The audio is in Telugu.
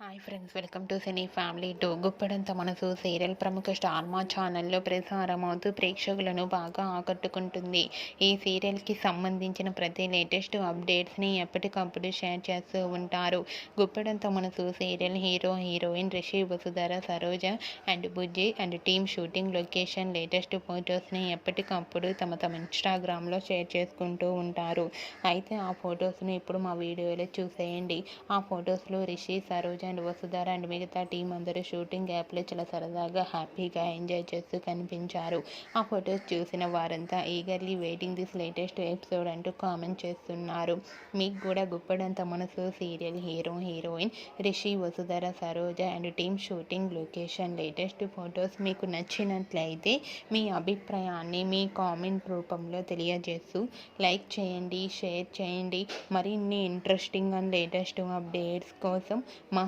Hi friends welcome to cine family two Guppedantha Manasu serial ప్రముఖ స్టార్మా ఛానల్లో ప్రసారమవుతూ ప్రేక్షకులను బాగా ఆకట్టుకుంటుంది. ఈ సీరియల్కి సంబంధించిన ప్రతి లేటెస్ట్ అప్డేట్స్ని ఎప్పటికప్పుడు షేర్ చేస్తూ ఉంటారు. Guppedantha Manasu serial hero heroine Rishi Vasudhara Saroja and Bujji and team shooting location latest ఫొటోస్ని ఎప్పటికప్పుడు తమ తమ ఇన్స్టాగ్రామ్లో షేర్ చేసుకుంటూ ఉంటారు. అయితే ఆ ఫొటోస్ని ఇప్పుడు మా వీడియోలో చూసేయండి. ఆ ఫొటోస్లో రిషి సరోజ అండ్ వసుధార అండ్ మిగతా టీం అందరూ షూటింగ్ యాప్లో చాలా సరదాగా హ్యాపీగా ఎంజాయ్ చేస్తూ కనిపించారు. ఆ ఫొటోస్ చూసిన వారంతా eagerly waiting this latest episode అంటూ కామెంట్ చేస్తున్నారు. మీకు కూడా Guppedantha Manasu serial hero heroine Rishi Vasudhara Saroja and team shooting location latest photos మీకు నచ్చినట్లయితే మీ అభిప్రాయాన్ని మీ కామెంట్ రూపంలో తెలియజేస్తూ లైక్ చేయండి షేర్ చేయండి. మరిన్ని ఇంట్రెస్టింగ్ అండ్ లేటెస్ట్ అప్డేట్స్ కోసం మా